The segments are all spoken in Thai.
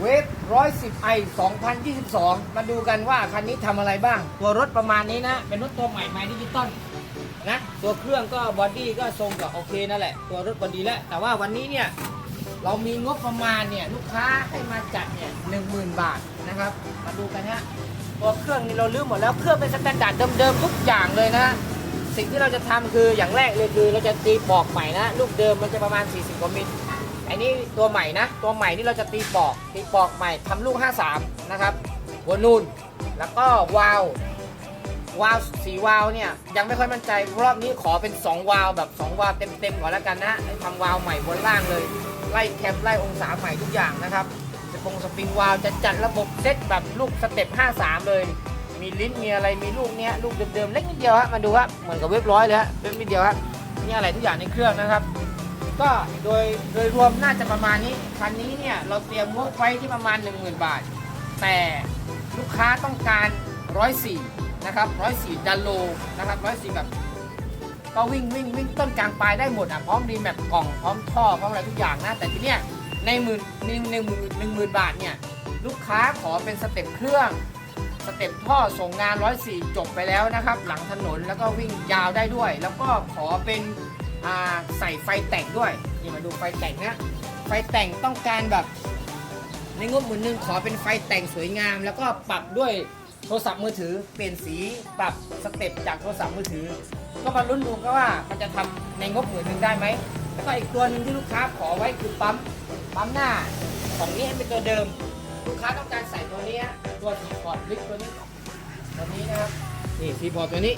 เวฟ110 i 2022มาดูกันว่าคันนี้ทำอะไรบ้าง ตัวรถประมาณนี้นะ เป็นรถตัวใหม่ใหม่ดิจิตอลนะ ตัวเครื่องก็บอดี้ก็ทรงกับโอเคนั่นแหละ ตัวรถบอดี้แล้ว แต่ว่าวันนี้เนี่ย เรามีงบประมาณเนี่ย ลูกค้าให้มาจัดเนี่ยหนึ่งหมื่นบาทนะครับ มาดูกันฮะตัวเครื่องนี่เราลืมหมดแล้ว เครื่องเป็นสแตนดาร์ดเดิมๆทุกอย่างเลยนะสิ่งที่เราจะทำคืออย่างแรกเลยคือเราจะตีปอกใหม่นะ ลูกเดิมมันจะประมาณ 40กว่ามิล อันนี้ตัวใหม่นะ ตัวใหม่นี่เราจะตีปอก ตีปอกใหม่ทำลูก 53 นะครับ หัวนูน แล้วก็วาลววาล์วสีวาล์วเนี่ย ยังไม่ค่อยมั่นใจ รอบนี้ขอเป็น 2 วาล์วแบบ 2 วาล์วเต็มๆก่อนแล้วกันนะให้ทำวาล์วใหม่บนล่างเลย ไล่แคมไล่องศาใหม่ทุกอย่างนะครับสปงสปริงวาล์วจะจัดระบบเซตแบบลูกสเต็ป 53 เลย มีลิ้นมีอะไร มีลูกเนี้ย ลูกเดิมๆ เล็กนิดเดียวฮะ มาดูฮะ เหมือนกับเว็บร้อยเลยฮะ เว็บนิดเดียวฮะ นี่อะไรทุกอย่างในเครื่องนะครับ ก็โดยโดยรวมน่าจะประมาณนี้ คันนี้เนี่ยเราเตรียมงบไว้ที่ประมาณ 10,000 บาท แต่ลูกค้าต้องการ 104 นะครับ 104ดันโลนะครับ 104 แบบ ก็วิ่งวิ่งวิ่งต้นกลางปลายได้หมดอะพร้อมรีแมปกล่องพร้อมท่อพร้อมอะไรทุกอย่างนะ แต่ทีเนี้ยในหมื่นหนึ่งหนึ่งหมื่นหนึ่งหมื่นบาทเนี่ยลูกค้าขอเป็นสเต็ปเครื่องสเต็ปท่อส่งงาน 104 จบไปแล้วนะครับ หลังถนนแล้วก็วิ่งยาวได้ด้วย แล้วก็ขอเป็น ใส่ไฟแต่งด้วยนี่มาดูไฟแต่งนะ ไฟแต่งต้องการแบบในงบหมื่นหนึ่งขอเป็นไฟแต่งสวยงาม แล้วก็ปรับด้วยโทรศัพท์มือถือ เปลี่ยนสีปรับสเต็ปจากโทรศัพท์มือถือ ก็มาลุ้นดูกันว่ามันจะทำในงบหมื่นหนึ่งได้ไหมแล้วก็อีกตัวหนึ่งที่ลูกค้าขอไว้คือปั๊มปั๊มหน้าของนี้ให้เป็นตัวเดิม ลูกค้าต้องการใส่ตัวนี้ตัวสีพอร์ตลิกตัวนี้ตัวนี้นะครับนี่สีพอร์ตตัวนี้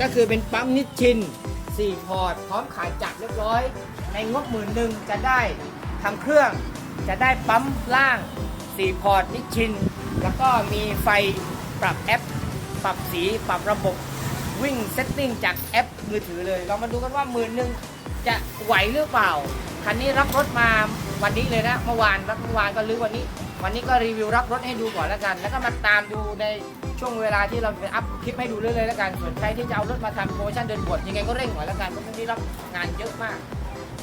ก็คือเป็นปั๊มนิชชิน 4 พอร์ต พร้อมขายจักรเรียบร้อย ในงบหมื่นหนึ่งจะได้ทำเครื่อง จะได้ปั๊มล่าง 4 พอร์ตนิชิน แล้วก็มีไฟปรับแอป ปรับสีปรับระบบวิ่งเซตติ้งจากแอปมือถือเลย เรามาดูกันว่าหมื่นหนึ่งจะไหวหรือเปล่า คันนี้รับรถมาวันนี้เลยนะ เมื่อวานรับเมื่อวานก็รื้อวันนี้ วันนี้ก็รีวิวรับรถให้ดูก่อนแล้วกัน แล้วก็มาตามดูในช่วงเวลาที่เราอัพคลิปให้ดูเรื่อยๆแล้วกันส่วนใครที่จะเอารถมาทำโปรโมชั่นเดินบวชยังไงก็เร่งหน่อยแล้วกันเพราะช่วงนี้รับงานเยอะมาก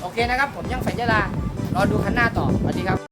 โอเคนะครับ ผมยังสัญญารารอดูคันหน้าต่อสวัสดีครับ